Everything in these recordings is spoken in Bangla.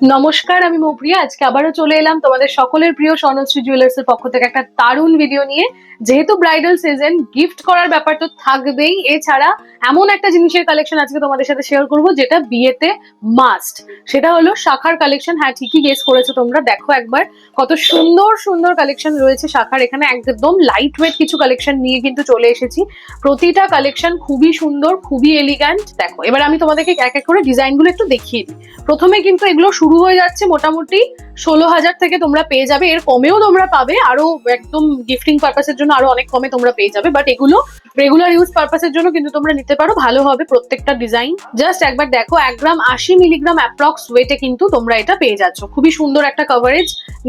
নমস্কার, আমি মৌপ্রিয়া। আজকে আবারও চলে এলাম তোমাদের সকলের প্রিয় স্বর্ণশ্রী জুয়েলার্স এর পক্ষ থেকে একটা দারুণ ভিডিও নিয়ে। যেহেতু ব্রাইডাল সিজন গিফট করার ব্যাপার তো থাকবেই। এছাড়া এমন একটা জিনিসের কালেকশন আজকে তোমাদের সাথে শেয়ার করব, যেটা বিয়েতে মাস্ট সেটা হলো শাখার কালেকশন হ্যাঁ ঠিকই গেস করেছ তোমরা। দেখো একবার, কত সুন্দর সুন্দর কালেকশন রয়েছে শাখার। এখানে একদম লাইট ওয়েট কিছু কালেকশন নিয়ে কিন্তু চলে এসেছি। প্রতিটা কালেকশন খুবই সুন্দর, খুবই এলিগ্যান্ট দেখো, এবার আমি তোমাদেরকে এক এক করে ডিজাইনগুলো একটু দেখিয়ে দিই। প্রথমে কিন্তু এগুলো শুরু হয়ে যাচ্ছে মোটামুটি ষোলো হাজার থেকে তোমরা পেয়ে যাবে। এর কমেও তোমরা পাবে। আরও একদম গিফটিং পারপাসের জন্য আরও অনেক কমে তোমরা পেয়ে যাবে। বাট এগুলো রেগুলার ইউজ পারপাসের জন্য কিন্তু তোমরা নিতে পারো। ভালো হবে প্রত্যেকটা ডিজাইন জাস্ট একবার দেখো, এক গ্রাম আশি মিলিগ্রাম অ্যাপ্রক্স ওয়েটে কিন্তু তোমরা এটা পেয়ে যাচ্ছ। খুবই সুন্দর একটা কভারেজ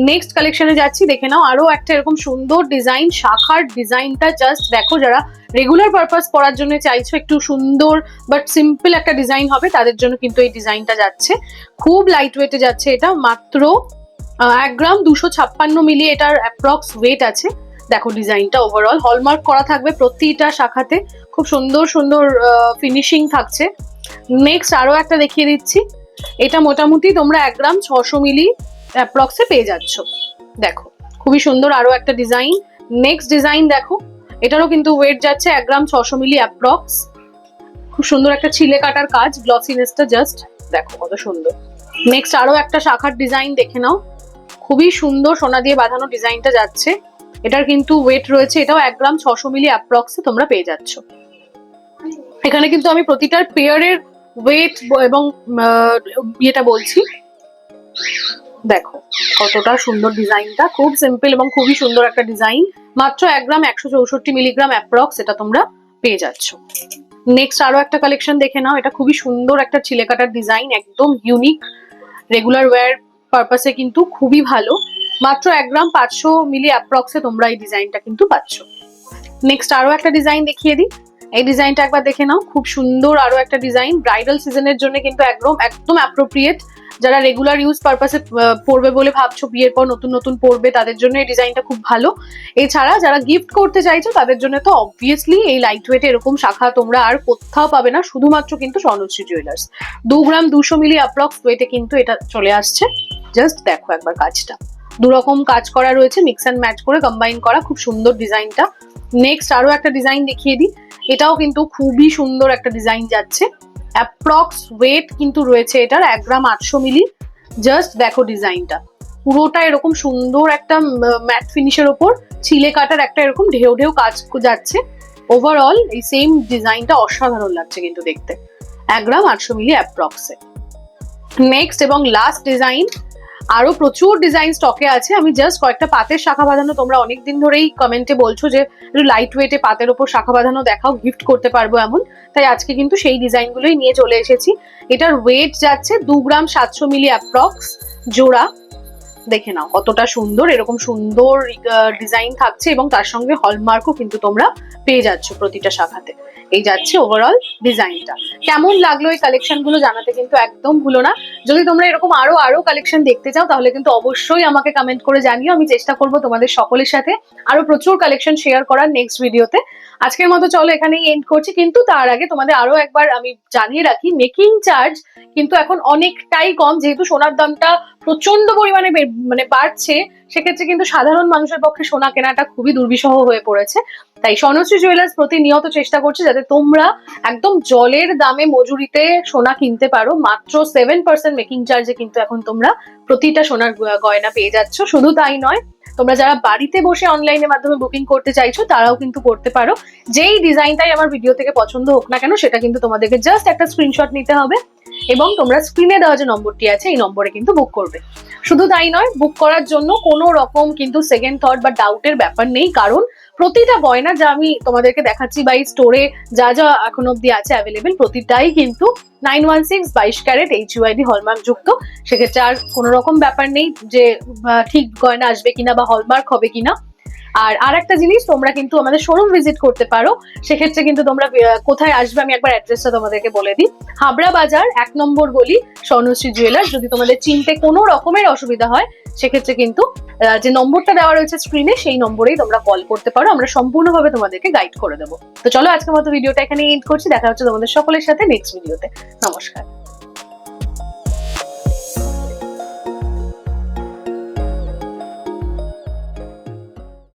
নেক্সট কালেকশনে যাচ্ছি, দেখে নাও। আরও একটা এরকম সুন্দর ডিজাইন শাখার ডিজাইনটা জাস্ট দেখো যারা রেগুলার পারপাস পরার জন্য চাইছো, একটু সুন্দর বাট সিম্পল একটা ডিজাইন হবে, তাদের জন্য কিন্তু এই ডিজাইনটা যাচ্ছে। খুব লাইট ওয়েটে যাচ্ছে এটা মাত্র এক গ্রাম দুশো ছাপ্পান্ন মিলি এটার অ্যাপ্রক্স ওয়েট আছে। দেখো ডিজাইনটা ওভারঅল হলমার্ক করা থাকবে প্রতিটা শাখাতে। খুব সুন্দর সুন্দর ফিনিশিং থাকছে। নেক্সট আরও একটা দেখিয়ে দিচ্ছি। এটা মোটামুটি তোমরা এক গ্রাম ছশো মিলি অ্যাপ্রক্সে পেয়ে যাচ্ছ। দেখো, খুবই সুন্দর আরও একটা ডিজাইন নেক্সট ডিজাইন দেখো, এটারও কিন্তু ওয়েট যাচ্ছে এক গ্রাম ছশো মিলি অ্যাপ্রক্স খুব সুন্দর একটা ছিলে কাটার কাজ গ্লসিনেসটা জাস্ট দেখো কত সুন্দর। নেক্সট আরও একটা শাখার ডিজাইন দেখে নাও। খুবই সুন্দর সোনা দিয়ে বাঁধানো ডিজাইনটা যাচ্ছে। এটার কিন্তু ওয়েট রয়েছে, এটাও এক গ্রাম ছশো মিলি অ্যাপ্রক্সে তোমরা পেয়ে যাচ্ছ। এখানে কিন্তু আমি প্রতিটার পেয়ারের ওয়েট এবং ইয়েটা বলছি। দেখো, কতটা সুন্দর ডিজাইনটা খুব সিম্পল এবং খুবই সুন্দর একটা ডিজাইন মাত্র এক গ্রাম একশো চৌষট্টি মিলিগ্রাম অ্যাপ্রক্স এটা তোমরা পেয়ে যাচ্ছ। নেক্সট আরও একটা কালেকশন দেখে নাও। এটা খুবই সুন্দর একটা ছিলে কাটার ডিজাইন একদম ইউনিক রেগুলার ওয়ার পারপাসে কিন্তু খুবই ভালো। মাত্র এক গ্রাম পাঁচশো মিলি অ্যাপ্রক্সে তোমরা এই ডিজাইনটা কিন্তু পাচ্ছ। নেক্সট আরও একটা ডিজাইন দেখিয়ে দিই। এই ডিজাইনটা একবার দেখে নাও। খুব সুন্দর আরও একটা ডিজাইন ব্রাইডাল সিজনের জন্য কিন্তু একদম একদম অ্যাপ্রোপ্রিয়েট যারা রেগুলার ইউজ পারপাসে পরবে বলে ভাবছ, বিয়ের পর নতুন নতুন পরবে, তাদের জন্য এই ডিজাইনটা খুব ভালো। এছাড়া যারা গিফট করতে চাইছো, তাদের জন্য তো অবভিয়াসলি এই লাইট ওয়েট এরকম শাখা তোমরা আর কোথাও পাবে না, শুধুমাত্র কিন্তু স্বর্ণশ্রী জুয়েলার্স দু গ্রাম দুশো মিলি অ্যাপ্রক্স ওয়েটে কিন্তু এটা চলে আসছে। জাস্ট দেখো একবার কাজটা। দু রকম কাজ করা রয়েছে মিক্স অ্যান্ড ম্যাচ করে কম্বাইন করা, খুব সুন্দর ডিজাইনটা নেক্সট আরও একটা ডিজাইন দেখিয়ে দিই। এটাও কিন্তু খুবই সুন্দর একটা ডিজাইন যাচ্ছে। অ্যাপ্রক্স ওয়েট কিন্তু রয়েছে এটার, এক গ্রাম আটশো মিলি। জাস্ট দেখো ডিজাইনটা পুরোটা এরকম সুন্দর একটা ম্যাট ফিনিশের ওপর, ছিলে কাটার একটা এরকম ঢেউ ঢেউ কাজ যাচ্ছে। ওভারঅল এই সেম ডিজাইনটা অসাধারণ লাগছে কিন্তু দেখতে। এক গ্রাম আটশো মিলি অ্যাপ্রক্সে নেক্সট এবং লাস্ট ডিজাইন আরও প্রচুর ডিজাইন স্টকে আছে। আমি জাস্ট কয়েকটা পাতের শাখা বাঁধানো তোমরা অনেক দিন ধরেই কমেন্টে বলছো যে লাইট ওয়েটে পাতের ওপর শাখা বাঁধানো দেখাও গিফট করতে পারব এমন। তাই আজকে কিন্তু সেই ডিজাইনগুলোই নিয়ে চলে এসেছি। এটার ওয়েট যাচ্ছে দু গ্রাম সাতশো মিলি অ্যাপ্রক্স জোড়া। দেখে নাও কতটা সুন্দর, এরকম সুন্দর ডিজাইন থাকছে এবং তার সঙ্গে হলমার্কও কিন্তু তোমরা পেয়ে যাচ্ছ প্রতিটা শাখাতে। এই যাচ্ছে ওভারঅল ডিজাইনটা কেমন লাগল এই কালেকশনগুলো জানাতে কিন্তু একদম ভুলো না। যদি তোমরা এরকম আরও আরও কালেকশন দেখতে চাও, তাহলে কিন্তু অবশ্যই আমাকে কমেন্ট করে জানিও। আমি চেষ্টা করব তোমাদের সকলের সাথে আরও প্রচুর কালেকশন শেয়ার করার নেক্সট ভিডিওতে আজকের মতো চলো এখানেই এন্ড করছি। কিন্তু তার আগে তোমাদের আরও একবার আমি জানিয়ে রাখি মেকিং চার্জ কিন্তু এখন অনেকটাই কম। যেহেতু সোনার দামটা প্রচণ্ড পরিমাণে মানে বাড়ছে, সেক্ষেত্রে কিন্তু সাধারণ মানুষের পক্ষে সোনা কেনাটা খুবই দুর্বিষহ হয়ে পড়েছে। তাই স্বর্ণশ্রী জুয়েলার্স প্রতিনিয়ত চেষ্টা করছে যাতে তোমরা একদম জলের দামে মজুরিতে সোনা কিনতে পারো। মাত্র সেভেন পার্সেন্ট মেকিং চার্জে কিন্তু এখন তোমরা প্রতিটা সোনার গয়না পেয়ে যাচ্ছ। শুধু তাই নয় তোমরা যারা বাড়িতে বসে অনলাইনের মাধ্যমে বুকিং করতে চাইছো, তারাও কিন্তু করতে পারো। যেই ডিজাইনটাই আমার ভিডিও থেকে পছন্দ হোক না কেন, সেটা কিন্তু তোমাদেরকে জাস্ট একটা স্ক্রিনশট নিতে হবে এবং তোমরা স্ক্রিনে দেওয়া যে নম্বরটি আছে, এই নম্বরে কিন্তু বুক করবে। শুধু তাই নয় বুক করার জন্য কোনো রকম কিন্তু সেকেন্ড থার্ড বা ডাউটের ব্যাপার নেই। কারণ প্রতিটা গয়না যা আমি তোমাদেরকে দেখাচ্ছি বা এই স্টোরে যা যা এখন অব্দি আছে অ্যাভেলেবেল প্রতিটাই কিন্তু নাইন ওয়ান সিক্স বাইশ ক্যারেট এইচ ইউআইডি হলমার্ক যুক্ত। সেক্ষেত্রে আর কোনো রকম ব্যাপার নেই যে ঠিক গয়না আসবে কিনা বা হলমার্ক হবে কিনা। আর আর একটা জিনিস, তোমরা কিন্তু আমাদের শোরুম ভিজিট করতে পারো। সেক্ষেত্রে কিন্তু তোমরা কোথায় আসবে আমি একবার অ্যাড্রেসটা তোমাদেরকে বলে দিই। হাবড়া বাজার, এক নম্বর গলি, স্বর্ণশ্রী জুয়েলার্স যদি তোমাদের চিনতে কোনো রকমের অসুবিধা হয়, সেক্ষেত্রে কিন্তু যে নম্বরটা দেওয়া রয়েছে স্ক্রিনে সেই নম্বরেই তোমরা কল করতে পারো। আমরা সম্পূর্ণভাবে তোমাদেরকে গাইড করে দেবো। তো চলো আজকের মতো ভিডিওটা এখানে এন্ড করছি। দেখা হচ্ছে তোমাদের সকলের সাথে নেক্সট ভিডিওতে নমস্কার।